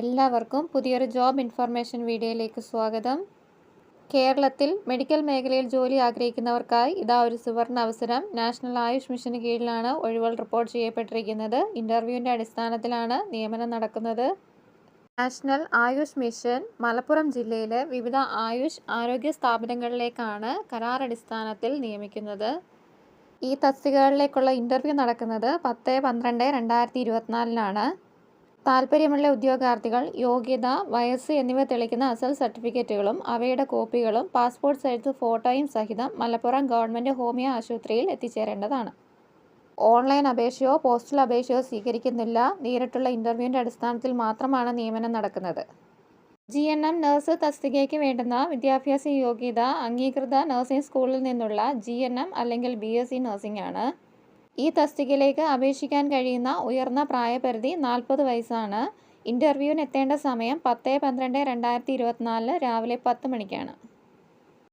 എല്ലാവർക്കും പുതിയൊരു job information വീഡിയോയിലേക്ക് സ്വാഗതം. കേരളത്തിൽ മെഡിക്കൽ മേഖലയിൽ ജോലി ആഗ്രഹിക്കുന്നവർക്കായി ഇതാ ഒരു സുവർണ അവസരം. നാഷണൽ ആയുഷ് മിഷന് കീഴിലാണ് ഒഴിവുകൾ റിപ്പോർട്ട് ചെയ്യപ്പെട്ടിരിക്കുന്നത്. ഇന്റർവ്യൂവിന്റെ അടിസ്ഥാനത്തിലാണ് നിയമനം നടക്കുന്നത്. നാഷണൽ ആയുഷ് മിഷൻ മലപ്പുറം ജില്ലയിലെ വിവിധ ആയുഷ് ആരോഗ്യ സ്ഥാപനങ്ങളിലേക്കാണ് കരാർ അടിസ്ഥാനത്തിൽ നിയമിക്കുന്നത്. ഈ തസ്തികകളിലേക്കുള്ള ഇന്റർവ്യൂ നടക്കുന്നത് പത്ത് പന്ത്രണ്ട് രണ്ടായിരത്തി ഇരുപത്തിനാലിനാണ്. താൽപ്പര്യമുള്ള ഉദ്യോഗാർത്ഥികൾ യോഗ്യത വയസ്സ് എന്നിവ തെളിക്കുന്ന അസൽ സർട്ടിഫിക്കറ്റുകളും അവയുടെ കോപ്പികളും പാസ്പോർട്ട് സൈസ് ഫോട്ടോയും സഹിതം മലപ്പുറം ഗവൺമെന്റ് ഹോമിയോ ആശുപത്രിയിൽ എത്തിച്ചേരേണ്ടതാണ്. ഓൺലൈൻ അപേക്ഷയോ പോസ്റ്റൽ അപേക്ഷയോ സ്വീകരിക്കുന്നില്ല. നേരിട്ടുള്ള ഇന്റർവ്യൂവിന്റെ അടിസ്ഥാനത്തിൽ മാത്രമാണ് നിയമനം നടക്കുന്നത്. ജി എൻ എം നഴ്സ് തസ്തികയ്ക്ക് വേണ്ടുന്ന വിദ്യാഭ്യാസ യോഗ്യത അംഗീകൃത നഴ്സിംഗ് സ്കൂളിൽ നിന്നുള്ള ജി എൻ എം അല്ലെങ്കിൽ ബി എസ് സി നഴ്സിംഗ് ആണ്. ഈ തസ്തികയിലേക്ക് അപേക്ഷിക്കാൻ കഴിയുന്ന ഉയർന്ന പ്രായപരിധി നാൽപ്പത് വയസ്സാണ്. ഇന്റർവ്യൂവിന് എത്തേണ്ട സമയം പത്ത് പന്ത്രണ്ട് രണ്ടായിരത്തി ഇരുപത്തിനാലിന് രാവിലെ പത്ത് മണിക്കാണ്.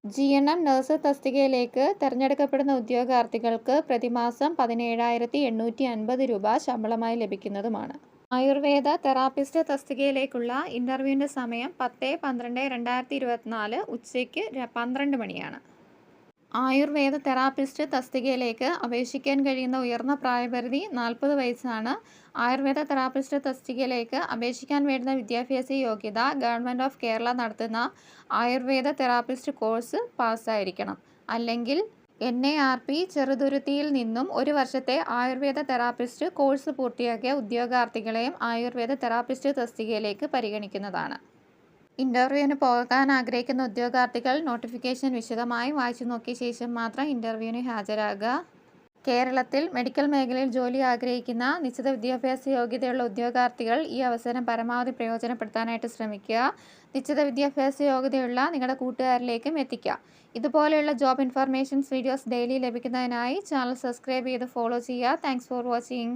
ജി എൻ എം നഴ്സ് തസ്തികയിലേക്ക് തിരഞ്ഞെടുക്കപ്പെടുന്ന ഉദ്യോഗാർത്ഥികൾക്ക് പ്രതിമാസം പതിനേഴായിരത്തി എണ്ണൂറ്റി അൻപത് രൂപ ശമ്പളമായി ലഭിക്കുന്നതുമാണ്. ആയുർവേദ തെറാപ്പിസ്റ്റ് തസ്തികയിലേക്കുള്ള ഇന്റർവ്യൂവിന്റെ സമയം പത്ത് പന്ത്രണ്ട് രണ്ടായിരത്തി ഇരുപത്തിനാല് ഉച്ചയ്ക്ക് പന്ത്രണ്ട് മണിയാണ്. ആയുർവേദ തെറാപ്പിസ്റ്റ് തസ്തികയിലേക്ക് അപേക്ഷിക്കാൻ കഴിയുന്ന ഉയർന്ന പ്രായപരിധി നാൽപ്പത് വയസ്സാണ്. ആയുർവേദ തെറാപ്പിസ്റ്റ് തസ്തികയിലേക്ക് അപേക്ഷിക്കാൻ വേണ്ടുന്ന വിദ്യാഭ്യാസ യോഗ്യത ഗവൺമെന്റ് ഓഫ് കേരള നടത്തുന്ന ആയുർവേദ തെറാപ്പിസ്റ്റ് കോഴ്സ് പാസ്സായിരിക്കണം. അല്ലെങ്കിൽ എൻ എ ആർ പി ചെറുതുരുത്തിയിൽ നിന്നും ഒരു വർഷത്തെ ആയുർവേദ തെറാപ്പിസ്റ്റ് കോഴ്സ് പൂർത്തിയാക്കിയ ഉദ്യോഗാർത്ഥികളെയും ആയുർവേദ തെറാപ്പിസ്റ്റ് തസ്തികയിലേക്ക് പരിഗണിക്കുന്നതാണ്. ഇന്റർവ്യൂവിന് പോകാൻ ആഗ്രഹിക്കുന്ന ഉദ്യോഗാർത്ഥികൾ നോട്ടിഫിക്കേഷൻ വിശദമായി വായിച്ചു നോക്കിയ ശേഷം മാത്രം ഇന്റർവ്യൂവിന് ഹാജരാകുക. കേരളത്തിൽ മെഡിക്കൽ മേഖലയിൽ ജോലി ആഗ്രഹിക്കുന്ന നിശ്ചിത വിദ്യാഭ്യാസ യോഗ്യതയുള്ള ഉദ്യോഗാർത്ഥികൾ ഈ അവസരം പരമാവധി പ്രയോജനപ്പെടുത്താനായിട്ട് ശ്രമിക്കുക. നിശ്ചിത വിദ്യാഭ്യാസ യോഗ്യതയുള്ള നിങ്ങളുടെ കൂട്ടുകാരിലേക്കും എത്തിക്കുക. ഇതുപോലെയുള്ള ജോബ് ഇൻഫർമേഷൻസ് വീഡിയോസ് ഡെയിലി ലഭിക്കുന്നതിനായി ചാനൽ സബ്സ്ക്രൈബ് ചെയ്ത് ഫോളോ ചെയ്യുക. Thanks for watching.